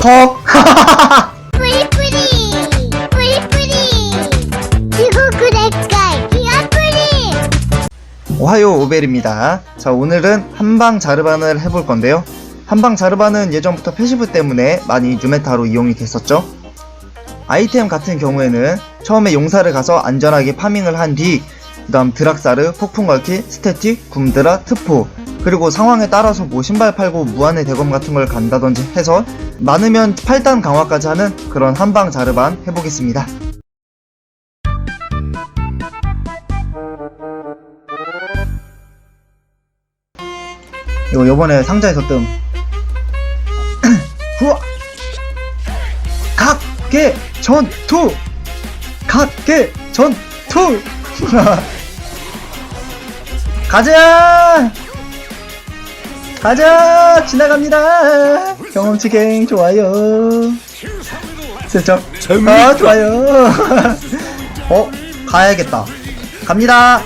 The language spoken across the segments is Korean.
퍽 뿌리 뿌리 뿌리 뿌리. 이거 그랬까 이야 뿌리. 오하요 오벨입니다. 자 오늘은 한방 자르반을 해볼 건데요. 한방 자르반은 예전부터 패시브 때문에 많이 유메타로 이용이 됐었죠. 아이템 같은 경우에는 처음에 용사를 가서 안전하게 파밍을 한 뒤 그 다음 드락사르, 폭풍걸키, 스태틱, 굼드라, 트포 그리고 상황에 따라서 뭐 신발 팔고 무한의 대검 같은 걸 간다든지 해서 많으면 8단 강화까지 하는 그런 한방 자르반 해보겠습니다. 이거 요번에 상자에서 뜸. 후아! 각계 전투! 각계 전투! 가자 가자 지나갑니다 경험치 갱 좋아요 슬쩍 아 좋아요 어 가야겠다 갑니다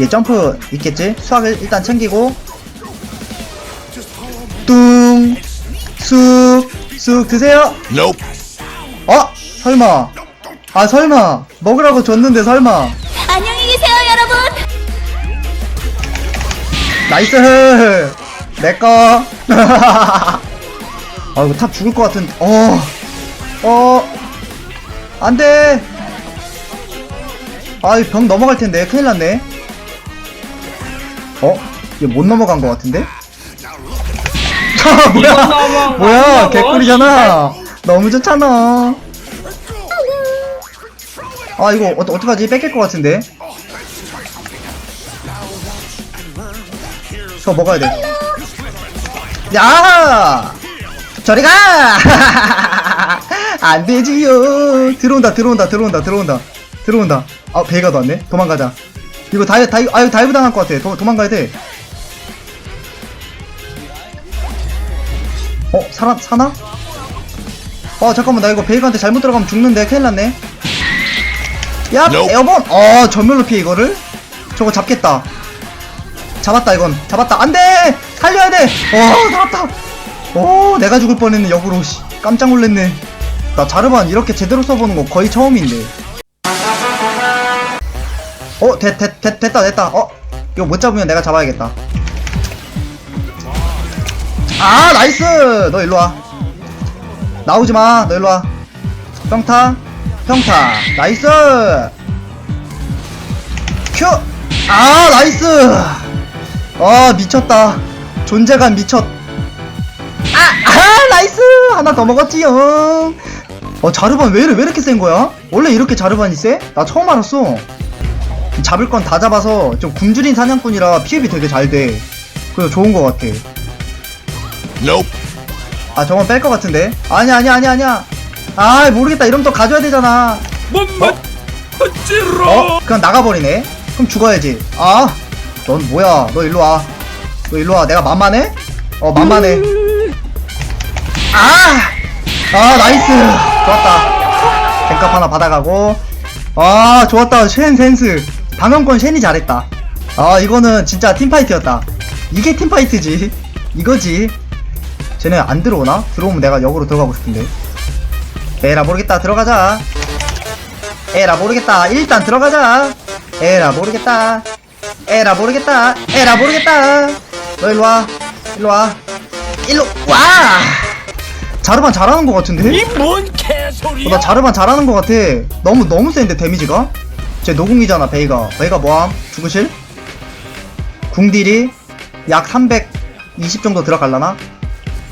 얘 점프 있겠지? 수학을 일단 챙기고 뚱, 쑥, 쑥 드세요. 어? 설마? 아 설마? 먹으라고 줬는데 설마? 나이스! 내꺼! 아 이거 탑 죽을 것 같은 어, 어, 안 돼! 아, 이병 넘어갈 텐데. 큰일 났네. 어? 얘못 넘어간 것 같은데? 아, 뭐야? 뭐야? 개꿀이잖아. 너무 좋잖아. 아, 이거 어, 어떡하지? 뺏길 것 같은데? 저 먹어야 돼. 야! 저리 가! 안 되지요. 들어온다, 들어온다, 들어온다, 들어온다, 들어온다. 아, 베이가도 왔네. 도망가자. 이거 다이, 다이, 아, 이거 다이브 당할 것 같아. 도, 도망가야 돼. 어, 살아, 사나? 어, 잠깐만, 나 이거 베이가한테 잘못 들어가면 죽는데. 큰일 났네. 야. 에어본! 어, 전멸로 피해, 이거를? 저거 잡겠다. 잡았다 이건. 잡았다. 안돼! 살려야 돼어 살았다! 오 내가 죽을 뻔했네 역으로 씨. 깜짝 놀랐네. 나 자르반 이렇게 제대로 써보는 거 거의 처음인데. 어 됐, 됐, 됐, 됐다 됐다. 어 이거 못 잡으면 내가 잡아야겠다. 아 나이스! 너 일로와. 나오지마. 너 일로와. 평타 평타. 나이스! 큐! 아, 나이스! 아, 미쳤다. 존재감 미쳤. 아, 아, 나이스! 하나 더 먹었지요. 어, 자르반 왜, 이래, 왜 이렇게 센 거야? 원래 이렇게 자르반이 세? 나 처음 알았어. 잡을 건 다 잡아서 좀 굶주린 사냥꾼이라 피흡이 되게 잘 돼. 그래서 좋은 거 같아. Nope. 아, 저건 뺄 것 같은데? 아니야, 아니야, 아니야, 아니야. 아, 모르겠다. 이러면 또 가져야 되잖아. 뭔맛 어찌로? 어? 그냥 나가버리네? 그럼 죽어야지. 아, 넌 뭐야? 너 일로 와. 너 일로 와. 내가 만만해? 어, 만만해. 아! 아, 나이스! 좋았다. 뱅값 하나 받아가고. 아, 좋았다. 쉔 센스. 방금 건 쉔이 잘했다. 아, 이거는 진짜 팀파이트였다. 이게 팀파이트지. 이거지. 쟤네 안 들어오나? 들어오면 내가 역으로 들어가고 싶은데. 에라 모르겠다. 들어가자. 에라 모르겠다 일단 들어가자 에라 모르겠다 에라 모르겠다 에라 모르겠다 너 일로와 일로와 일로 와 자르반 잘하는 것 같은데? 이 뭔 개소리야? 어, 나 자르반 잘하는 것 같아 너무 너무 센데 데미지가 쟤 노궁이잖아 베이가 베이가 뭐함? 죽으실? 궁딜이 약 320 정도 들어갈라나?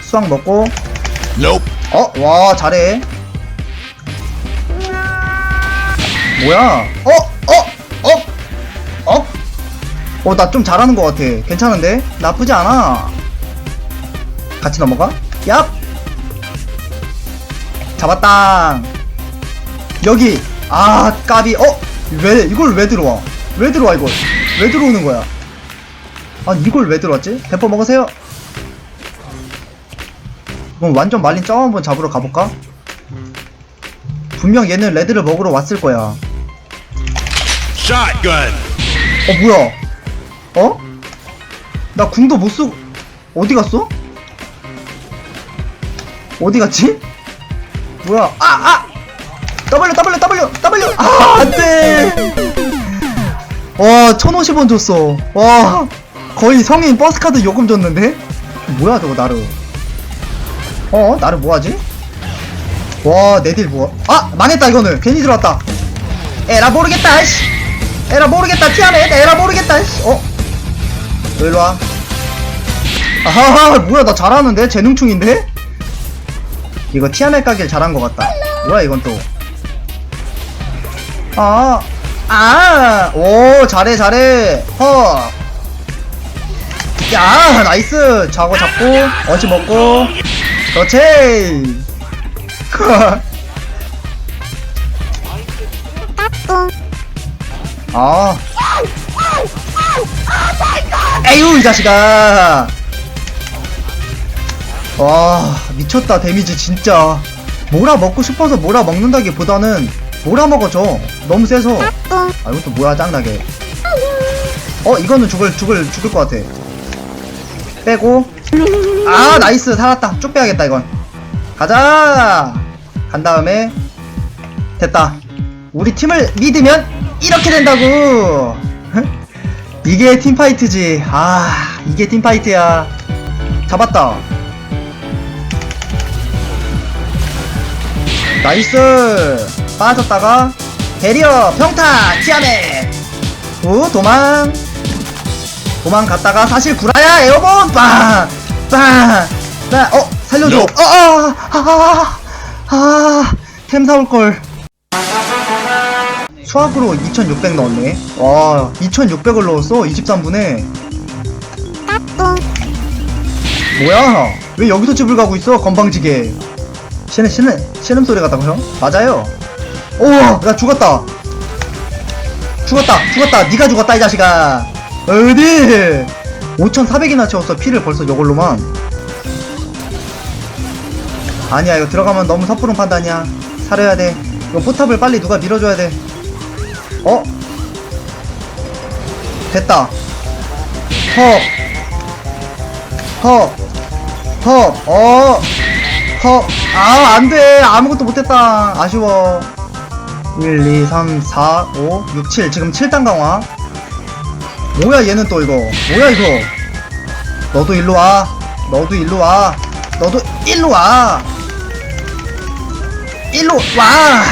수학 먹고 Nope. 어? 와 잘해 뭐야? 어? 어? 어? 나 좀 잘하는 것 같아. 괜찮은데? 나쁘지 않아. 같이 넘어가? 얍! 잡았다. 여기. 아, 까비. 어? 왜, 이걸 왜 들어와? 왜 들어와, 이걸? 왜 들어오는 거야? 아니, 이걸 왜 들어왔지? 대포 먹으세요. 그럼 완전 말린 점 한번 잡으러 가볼까? 분명 얘는 레드를 먹으러 왔을 거야. 어 뭐야? 어? 나 궁도 못 쓰고 어디 갔어? 어디 갔지? 뭐야? 아, 아! W, W, W, W! 아, 안 돼! 와, 1050원 줬어. 와, 거의 성인 버스카드 요금 줬는데? 뭐야, 저거, 나르. 어, 나르 뭐하지? 와, 내딜 뭐야? 아, 망했다, 이거는. 괜히 들어왔다. 에라 모르겠다, 씨. 에라 모르겠다, 티아멧. 에라 모르겠다, 씨. 어? 너 일로 와. 아하, 뭐야, 나 잘하는데? 재능충인데? 이거 티아멧 가길 잘한 것 같다. 뭐야, 이건 또. 아, 아, 오, 잘해, 잘해. 허. 야, 나이스. 저거 잡고, 어시 먹고. 그렇지. 아. 에휴, 이 자식아. 와, 미쳤다, 데미지 진짜. 몰아 먹고 싶어서 몰아 먹는다기보다는 몰아 먹어줘. 너무 세서. 아, 이것도 뭐야, 짱나게. 어, 이거는 죽을, 죽을, 죽을 것 같아. 빼고. 아, 나이스. 살았다. 쭉 빼야겠다, 이건. 가자! 간 다음에. 됐다. 우리 팀을 믿으면 이렇게 된다고! 이게 팀파이트지. 아, 이게 팀파이트야. 잡았다. 나이스! 빠졌다가, 베리어, 평타, 티아메! 오, 도망! 도망갔다가 사실 구라야, 에어본! 빵! 빵! 빵! 어, 살려줘! 어, 아, 아, 아, 아, 템 사올걸. 수학으로 2600 넣었네. 와, 2600을 넣었어. 23분에. 뭐야? 왜 여기서 집을 가고 있어? 건방지게. 신음, 신음, 신음 소리 같다고요? 맞아요. 오, 나 죽었다. 죽었다, 죽었다. 네가 죽었다, 이 자식아. 어디? 5,400이나 채웠어. 피를 벌써 이걸로만. 아니야, 이거 들어가면 너무 섣부른 판단이야. 사려야 돼. 이거 포탑을 빨리 누가 밀어줘야 돼. 어? 됐다. 헉. 헉. 헉. 어. 헉. 아, 안 돼. 아무것도 못했다. 아쉬워. 1, 2, 3, 4, 5, 6, 7. 지금 7단 강화. 뭐야, 얘는 또 이거. 뭐야, 이거. 너도 일로 와. 너도 일로 와. 너도 일로 와. 일로 와.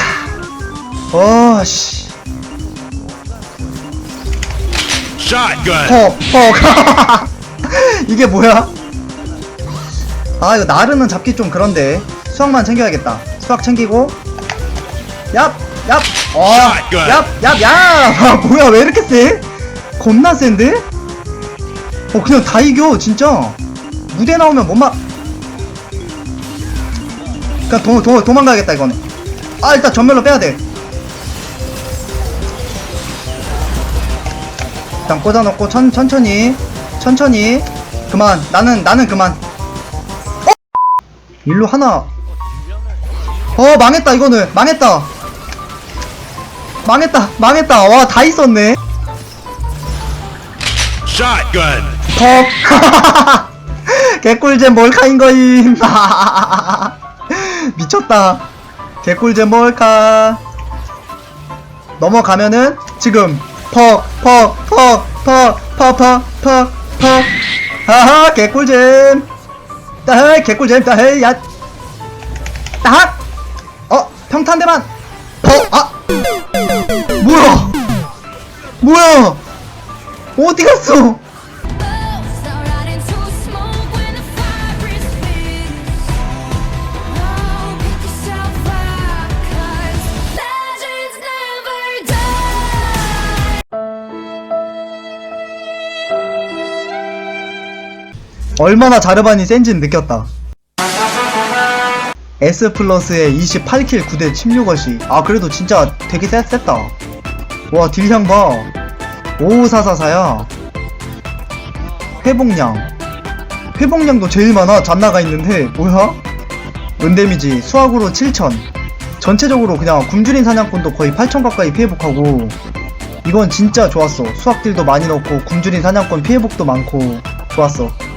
어, 씨. Shotgun. 퍽, 퍽. 이게 뭐야? 아, 이거 나르는 잡기 좀 그런데. 수학만 챙겨야겠다. 수학 챙기고. 얍, 얍, 어. 얍, 얍, 얍. 아, 뭐야, 왜 이렇게 세? 겁나 센데? 어, 그냥 다 이겨, 진짜. 무대 나오면 못 막. 그냥 도, 도, 도망가야겠다, 이거는. 아, 일단 전멸로 빼야 돼. 일단 꽂아놓고 천, 천천히 천천히. 그만. 나는 나는 그만. 어? 일로 하나. 어 망했다 이거는. 망했다. 망했다 망했다. 와 다 있었네. Shotgun. 퍽 개꿀잼 몰카인 거임. 미쳤다. 개꿀잼 몰카. 넘어가면은 지금 퍽퍽 퍽퍽퍽퍽퍽퍽 하하 개꿀잼. 따헤 개꿀잼 따헤 야. 따학 어 평탄대만. 퍽아. 뭐야? 뭐야? 어디 갔어 얼마나 자르반이 센지는 느꼈다. S 플러스에 28킬 9대 침묵어시. 아, 그래도 진짜 되게 셌, 셌다. 와, 딜량 봐. 5444야. 회복량. 회복량도 제일 많아. 잔나가 있는데, 뭐야? 은데미지, 수학으로 7000. 전체적으로 그냥 굶주린 사냥꾼도 거의 8000 가까이 피해복하고, 이건 진짜 좋았어. 수학딜도 많이 넣고, 굶주린 사냥꾼 피해복도 많고, 좋았어.